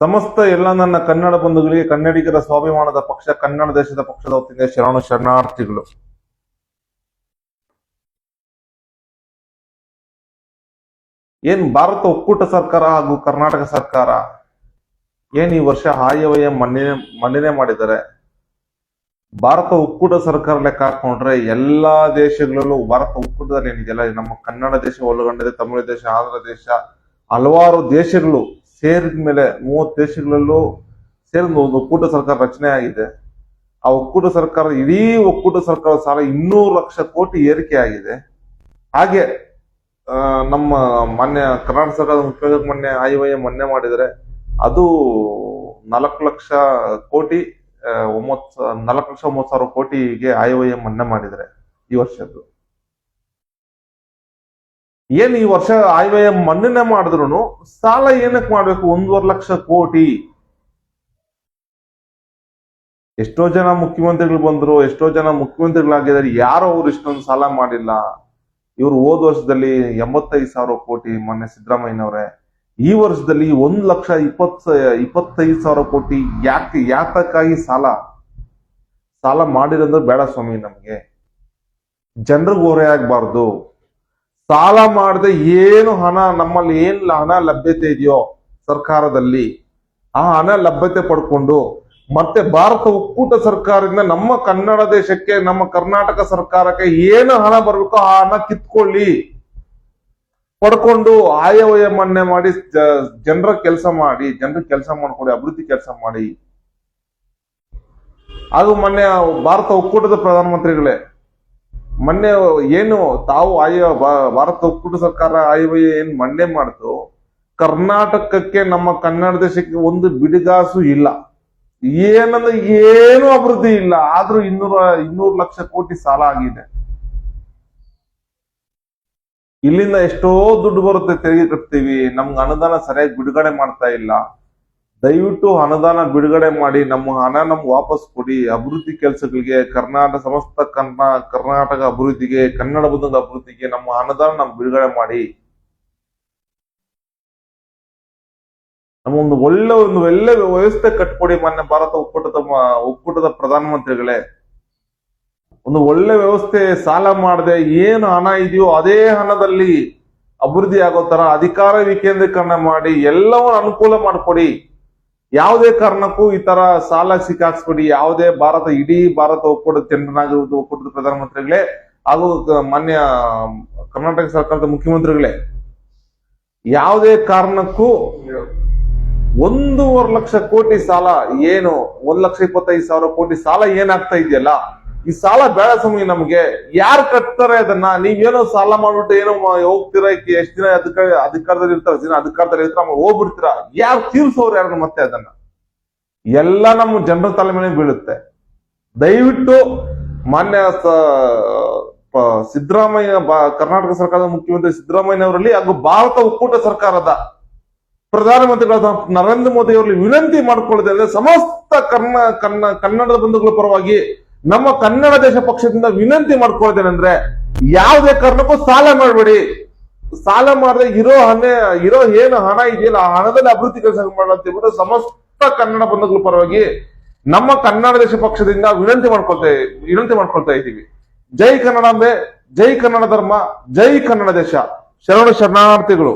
ಸಮಸ್ತ ಎಲ್ಲ ನನ್ನ ಕನ್ನಡ ಬಂಧುಗಳಿಗೆ, ಕನ್ನಡಿಗರ ಸ್ವಾಭಿಮಾನದ ಪಕ್ಷ, ಕನ್ನಡ ದೇಶದ ಪಕ್ಷದ ವತಿಯಿಂದ ಶರಣು ಶರಣಾರ್ಥಿಗಳು. ಏನ್ ಭಾರತ ಒಕ್ಕೂಟ ಸರ್ಕಾರ ಹಾಗೂ ಕರ್ನಾಟಕ ಸರ್ಕಾರ ಏನ್ ಈ ವರ್ಷ ಆಯವಯ ಮನ್ನೆ ಮನ್ನಣೆ ಮಾಡಿದ್ದಾರೆ? ಭಾರತ ಒಕ್ಕೂಟ ಸರ್ಕಾರ ಲೆಕ್ಕ ಹಾಕೊಂಡ್ರೆ ಎಲ್ಲಾ ದೇಶಗಳಲ್ಲೂ ಭಾರತ ಒಕ್ಕೂಟದಲ್ಲಿ ಏನಿದೆಯಲ್ಲ, ನಮ್ಮ ಕನ್ನಡ ದೇಶ ಒಳಗೊಂಡಿದೆ, ತಮಿಳು ದೇಶ, ಆಂಧ್ರ ದೇಶ, ಹಲವಾರು ದೇಶಗಳು ಸೇರಿದ ಮೇಲೆ ಮೂವತ್ತು ದೇಶಗಳಲ್ಲೂ ಸೇರಿದ ಒಂದು ಒಕ್ಕೂಟ ಸರ್ಕಾರ ರಚನೆ ಆಗಿದೆ. ಆ ಒಕ್ಕೂಟ ಸರ್ಕಾರ ಇಡೀ ಒಕ್ಕೂಟ ಸರ್ಕಾರದ ಸಾಲ ಇನ್ನೂರು ಲಕ್ಷ ಕೋಟಿ ಏರಿಕೆ ಆಗಿದೆ. ಹಾಗೆ ನಮ್ಮ ಮಾನ್ಯ ಕರ್ನಾಟಕ ಸರ್ಕಾರದ ಮುಖ್ಯಮಂತ್ರಿ ಮೊನ್ನೆ ಆಯವ್ಯ ಮೊನ್ನೆ ಮಾಡಿದರೆ ಅದು ನಾಲ್ಕು ಲಕ್ಷ ಕೋಟಿ ಒಂಬತ್ತು, ನಾಲ್ಕು ಲಕ್ಷ ಒಂಬತ್ತು ಸಾವಿರ ಕೋಟಿಗೆ ಆಯವ್ಯ ಮೊನ್ನೆ ಮಾಡಿದರೆ ಈ ವರ್ಷದ್ದು. ಏನ್ ಈ ವರ್ಷ ಆಯವ್ಯಯ ಮನ್ನಣೆ ಮಾಡಿದ್ರು ಸಾಲ ಏನಕ್ಕೆ ಮಾಡ್ಬೇಕು? ಒಂದೂವರೆ ಲಕ್ಷ ಕೋಟಿ. ಎಷ್ಟೋ ಜನ ಮುಖ್ಯಮಂತ್ರಿಗಳು ಬಂದ್ರು, ಎಷ್ಟೋ ಜನ ಮುಖ್ಯಮಂತ್ರಿಗಳಾಗಿದ್ದಾರೆ, ಯಾರೋ ಅವ್ರು ಇಷ್ಟೊಂದು ಸಾಲ ಮಾಡಿಲ್ಲ. ಇವರು ಹೋದ ವರ್ಷದಲ್ಲಿ ಎಂಬತ್ತೈದು ಸಾವಿರ ಕೋಟಿ ಮೊನ್ನೆ ಸಿದ್ದರಾಮಯ್ಯನವರೇ. ಈ ವರ್ಷದಲ್ಲಿ ಒಂದ್ ಲಕ್ಷ ಇಪ್ಪತ್ ಇಪ್ಪತ್ತೈದು ಸಾವಿರ ಕೋಟಿ ಯಾಕೆ, ಯಾತಕ್ಕಾಗಿ ಸಾಲ? ಸಾಲ ಮಾಡಿರಂದ್ರೆ ಬೇಡ ಸ್ವಾಮಿ ನಮ್ಗೆ. ಜನರಿಗೆ ಓರೆ ಆಗ್ಬಾರ್ದು. ಸಾಲ ಮಾಡದೆ ಏನು ಹಣ, ನಮ್ಮಲ್ಲಿ ಏನ್ ಹಣ ಲಭ್ಯತೆ ಇದೆಯೋ ಸರ್ಕಾರದಲ್ಲಿ, ಆ ಹಣ ಲಭ್ಯತೆ ಪಡ್ಕೊಂಡು ಮತ್ತೆ ಭಾರತ ಒಕ್ಕೂಟ ಸರ್ಕಾರದಿಂದ ನಮ್ಮ ಕನ್ನಡ ದೇಶಕ್ಕೆ, ನಮ್ಮ ಕರ್ನಾಟಕ ಸರ್ಕಾರಕ್ಕೆ ಏನು ಹಣ ಬರ್ಬೇಕೋ ಆ ಹಣ ಕಿತ್ಕೊಳ್ಳಿ. ಪಡ್ಕೊಂಡು ಆಯವ್ಯಯ ಮನ್ನೆ ಮಾಡಿ ಜನರ ಕೆಲಸ ಮಾಡಿ, ಜನರ ಕೆಲಸ ಮಾಡ್ಕೊಳ್ಳಿ ಅಭಿವೃದ್ಧಿ ಕೆಲಸ ಮಾಡಿ. ಅದು ಮೊನ್ನೆ ಭಾರತ ಒಕ್ಕೂಟದ ಪ್ರಧಾನಮಂತ್ರಿಗಳೇ ಮೊನ್ನೆ ಏನು ತಾವು ಆಯೋ ಭಾರತ ಒಕ್ಕೂಟ ಸರ್ಕಾರ ಆಯವ್ಯಯ ಏನ್ ಮಂಡೆ ಮಾಡ್ತು, ಕರ್ನಾಟಕಕ್ಕೆ ನಮ್ಮ ಕನ್ನಡ ದೇಶಕ್ಕೆ ಒಂದು ಬಿಡಿಗಾಸು ಇಲ್ಲ. ಏನಂದ್ರೆ ಏನು ಅಭಿವೃದ್ಧಿ ಇಲ್ಲ. ಆದ್ರೂ ಇನ್ನೂರ, ಇನ್ನೂರು ಲಕ್ಷ ಕೋಟಿ ಸಾಲ ಆಗಿದೆ. ಇಲ್ಲಿಂದ ಎಷ್ಟೋ ದುಡ್ಡು ಬರುತ್ತೆ, ತೆರಿಗೆ ಕಟ್ತೀವಿ. ನಮ್ಗೆ ಅನುದಾನ ಸರಿಯಾಗಿ ಬಿಡುಗಡೆ ಮಾಡ್ತಾ ಇಲ್ಲ. ದಯವಿಟ್ಟು ಅನುದಾನ ಬಿಡುಗಡೆ ಮಾಡಿ, ನಮ್ಮ ಹಣ ನಮ್ಗೆ ವಾಪಸ್ ಕೊಡಿ. ಅಭಿವೃದ್ಧಿ ಕೆಲಸಗಳಿಗೆ ಕರ್ನಾಟಕ ಸಮಸ್ತ ಕರ್ನಾ, ಕರ್ನಾಟಕ ಅಭಿವೃದ್ಧಿಗೆ, ಕನ್ನಡ ಬಂಧದ ಅಭಿವೃದ್ಧಿಗೆ ನಮ್ಮ ಅನುದಾನ ನಮ್ ಬಿಡುಗಡೆ ಮಾಡಿ. ನಮಗೊಂದು ಒಳ್ಳೆ, ಒಂದು ಒಳ್ಳೆ ವ್ಯವಸ್ಥೆ ಕಟ್ಕೊಡಿ ಮೊನ್ನೆ ಭಾರತ ಒಕ್ಕೂಟದ ಒಕ್ಕೂಟದ ಪ್ರಧಾನಮಂತ್ರಿಗಳೇ. ಒಂದು ಒಳ್ಳೆ ವ್ಯವಸ್ಥೆ, ಸಾಲ ಮಾಡದೆ ಏನು ಹಣ ಇದೆಯೋ ಅದೇ ಹಣದಲ್ಲಿ ಅಭಿವೃದ್ಧಿ ಆಗೋ ತರ ಅಧಿಕಾರ ವಿಕೇಂದ್ರೀಕರಣ ಮಾಡಿ, ಎಲ್ಲವನ್ನ ಅನುಕೂಲ ಮಾಡಿಕೊಡಿ. ಯಾವುದೇ ಕಾರಣಕ್ಕೂ ಈ ತರ ಸಾಲ ಸಿಕ್ಕಾಕ್ಸ್ಬಿಡಿ ಯಾವುದೇ ಭಾರತ, ಇಡೀ ಭಾರತ ಒಕ್ಕೂಟದ ಜನರನ್ನಾಗಿರುವುದು ಒಕ್ಕೂಟದ ಪ್ರಧಾನಮಂತ್ರಿಗಳೇ, ಹಾಗೂ ಮಾನ್ಯ ಕರ್ನಾಟಕ ಸರ್ಕಾರದ ಮುಖ್ಯಮಂತ್ರಿಗಳೇ, ಯಾವುದೇ ಕಾರಣಕ್ಕೂ ಒಂದೂವರೆ ಲಕ್ಷ ಕೋಟಿ ಸಾಲ ಏನು, ಒಂದ್ ಲಕ್ಷ ಇಪ್ಪತ್ತೈದು ಸಾವಿರ ಕೋಟಿ ಸಾಲ ಏನಾಗ್ತಾ ಇದೆಯಲ್ಲ ಈ ಸಾಲ ಬೇಡ ಸ್ವಾಮಿ ನಮ್ಗೆ. ಯಾರು ಕಟ್ತಾರೆ ಅದನ್ನ? ನೀವೇನೋ ಸಾಲ ಮಾಡ್ಬಿಟ್ಟು ಏನೋ ಹೋಗ್ತೀರಾ ಎಷ್ಟ್ ದಿನ ಅಧಿಕಾರ ಅಧಿಕಾರದಲ್ಲಿ ಇರ್ತಾರೆ ದಿನ ಅಧಿಕಾರದಲ್ಲಿ ಇರ್ತಾರೆ ಹೋಗ್ಬಿಡ್ತೀರಾ? ಯಾರು ತೀರ್ಸೋರು ಯಾರು ಮತ್ತೆ ಅದನ್ನ? ಎಲ್ಲ ನಮ್ಮ ಜನರ ತಲೆ ಮೇಲೆ ಬೀಳುತ್ತೆ. ದಯವಿಟ್ಟು ಮಾನ್ಯ ಸಿದ್ದರಾಮಯ್ಯ ಕರ್ನಾಟಕ ಸರ್ಕಾರದ ಮುಖ್ಯಮಂತ್ರಿ ಸಿದ್ದರಾಮಯ್ಯ ಅವರಲ್ಲಿ ಹಾಗೂ ಭಾರತ ಒಕ್ಕೂಟ ಸರ್ಕಾರದ ಪ್ರಧಾನಮಂತ್ರಿಗಳಾದ ನರೇಂದ್ರ ಮೋದಿ ಅವರಲ್ಲಿ ವಿನಂತಿ ಮಾಡಿಕೊಳ್ಳದೆ ಸಮಸ್ತ ಕರ್ನ ಕನ್ನ ಕನ್ನಡದ ಬಂಧುಗಳ ಪರವಾಗಿ ನಮ್ಮ ಕನ್ನಡ ದೇಶ ಪಕ್ಷದಿಂದ ವಿನಂತಿ ಮಾಡ್ಕೊಳ್ತೇನೆಂದ್ರೆ ಯಾವುದೇ ಕಾರಣಕ್ಕೂ ಸಾಲ ಮಾಡಬೇಡಿ. ಸಾಲ ಮಾಡದೆ ಇರೋ ಹಣ, ಇರೋ ಏನು ಹಣ ಇದೆಯಲ್ಲ, ಆ ಹಣದಲ್ಲಿ ಅಭಿವೃದ್ಧಿ ಕೆಲಸ ಮಾಡೋ ಅಂತ ಹೇಳ್ಬಿಟ್ಟು ಸಮಸ್ತ ಕನ್ನಡ ಬಂಧುಗಳ ಪರವಾಗಿ ನಮ್ಮ ಕನ್ನಡ ದೇಶ ಪಕ್ಷದಿಂದ ವಿನಂತಿ ಮಾಡ್ಕೊಳ್ತಾ ವಿನಂತಿ ಮಾಡ್ಕೊಳ್ತಾ ಇದ್ದೀವಿ. ಜೈ ಕನ್ನಡಾಂಬೆ ಜೈ ಕನ್ನಡ ಧರ್ಮ, ಜೈ ಕನ್ನಡ ದೇಶ. ಶರಣ ಶರಣಾರ್ಥಿಗಳು.